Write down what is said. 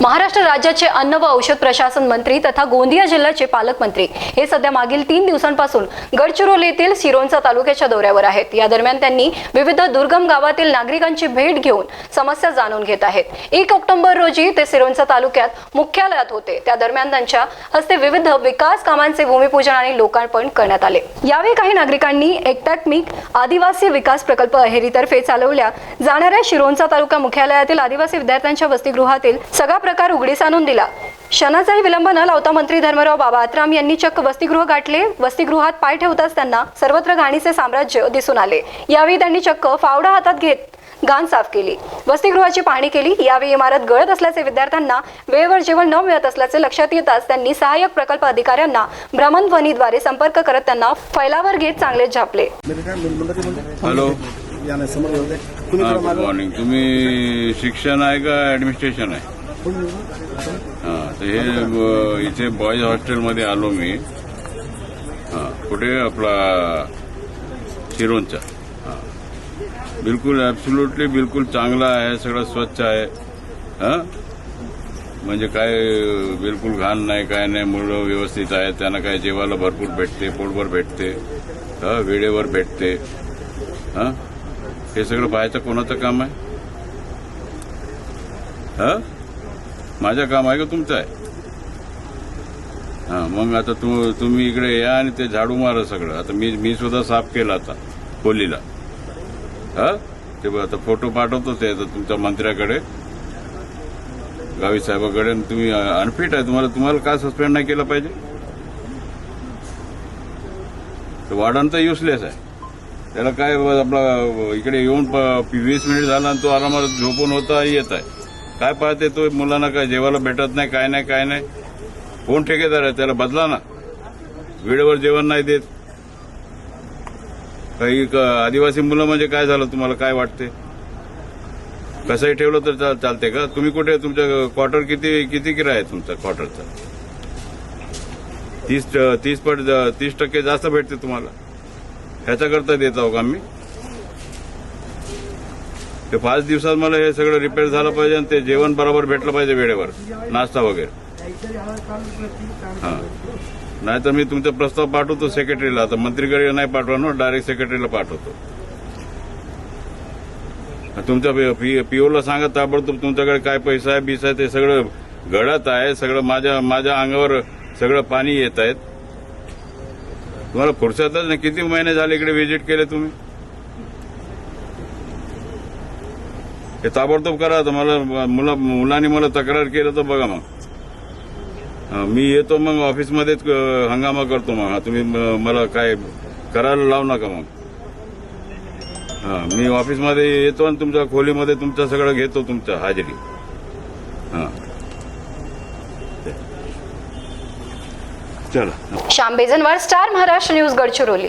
महाराष्ट्र राज्याचे अन्न व औषध प्रशासन मंत्री तथा गोंदिया जिल्ह्याचे पालकमंत्री हे सध्या मागील तीन दिवसांपासून गडचिरोली येथील सिरोंचा तालुक्याच्या दौऱ्यावर आहेत. या दरम्यान त्यांनी विविध दुर्गम गावातील नागरिकांची भेट घेऊन समस्या जाणून घेत आहेत. एक ऑक्टोबर रोजी ते सिरोंचा तालुक्यात मुख्यालयात होते. त्या दरम्यान त्यांच्या हस्ते विविध विकास कामांचे भूमिपूजन आणि लोकार्पण करण्यात आले. यावेळी काही नागरिकांनी एकात्मिक आदिवासी विकास प्रकल्प अहेरीतर्फे चालवल्या जाणाऱ्या शिरोंचा तालुका मुख्यालयातील आदिवासी विद्यार्थ्यांच्या वसतिगृहातील सगळा प्रकार उघडीस आणून दिला. क्षणाचाही विलंब न लावता मंत्री धर्मराव बाबा आत्राम यांनी चक्क वसतिगृह गाठले. वसतिगृहात पाय ठेवताच त्यांना सर्वत्र घाणीचे साम्राज्य दिसून आले. यावेळी त्यांनी चक्क फावडा हातात घेत घाण साफ केली. वसतिगृहाची पाहणी केली. यावेळी इमारत गळत असल्याचे विद्यार्थ्यांना वेळेवर जेवण न मिळत असल्याचे लक्षात येताच त्यांनी सहाय्यक प्रकल्प अधिकाऱ्यांना भ्रमणध्वनीद्वारे संपर्क करत त्यांना फैलावर घेत चांगलेच झापले. हॅलो. तुम्ही थोडं गुड मागं- मॉर्निंग तुम्ही शिक्षण आहे का ऍडमिनिस्ट्रेशन आहे. हां तर हे इथे बॉयज हॉस्टेलमध्ये आलो मी. हां कुठे? आपला शिरोंचा. हां. बिलकुल ॲब्सुल्युटली बिलकुल चांगला आहे सगळं स्वच्छ आहे. हां? म्हणजे काय बिलकुल घाण नाही काय नाही मुलं व्यवस्थित आहे त्यांना काय जेवायला भरपूर भेटते पोटभर भेटते वेळेवर भेटते. हां? हे सगळं पाहायचं कोणाचं काम आहे? हा? माझं काम आहे का तुमचं आहे? हा मग आता तू तुम्ही इकडे या आणि ते झाडू मारा सगळं. आता मी मी सुद्धा साफ केला आता खोलीला. हा? ते आता फोटो पाठवतो ते आता तुमच्या मंत्र्याकडे गावी साहेबाकडे. आणि तुम्ही अनफिट आहे. तुम्हाला तुम्हाला का सस्पेंड नाही केलं पाहिजे? तर वाढण तर युसलेस आहे. त्याला काय आपला इकडे येऊन वीस मिनिट झाला आणि तो आरामात झोपून होता येत आहे. काय पाहते तो? मुलांना काय जेवायला भेटत नाही काय नाही काय नाही? कोण ठेकेदार आहे? त्याला बदला ना. वेळेवर जेवण नाही देत. काही क- आदिवासी मुलं म्हणजे काय झालं तुम्हाला? काय वाटते? कसंही ठेवलं तर चाल- चालते का? तुम्ही कुठे? तुमच्या क्वार्टर किती किती किराया आहे तुमचा क्वार्टरचा तीस तीस पट तीस टक्के जास्त भेटते तुम्हाला. ह्याच्याकरता देत आहो का आम्ही? ते पाच दिवसात मला हे सगळं रिपेअर झालं पाहिजे आणि ते जेवण बरोबर भेटलं पाहिजे वेळेवर. नाश्ता वगैरे. हां. नाही तर मी तुमचा प्रस्ताव पाठवतो सेक्रेटरीला आता मंत्रीकडे नाही पाठवा ना डायरेक्ट सेक्रेटरीला पाठवतो. तुमच्या पीओला सांगा ताबडतोब तुमच्याकडे काय पैसा आहे बिसा आहे ते सगळं घडत आहे सगळं माझ्या माझ्या अंगावर सगळं पाणी येत आहेत तुम्हाला फुरसतच नाही. किती महिने झाले इकडे व्हिजिट केले तुम्ही? हे ताबडतोब करा तर मला मुला मुलांनी मला तक्रार केलं तर बघा मग. मी येतो मग ऑफिसमध्येच हंगामा करतो मग. तुम्ही मला काय करायला लावू नका मग. हा मी ऑफिसमध्ये येतो आणि तुमच्या खोलीमध्ये तुमचं सगळं घेतो तुमचं हाजरी. हा. चला. Shyam Bejanwar star Maharashtra news Gadchiroli.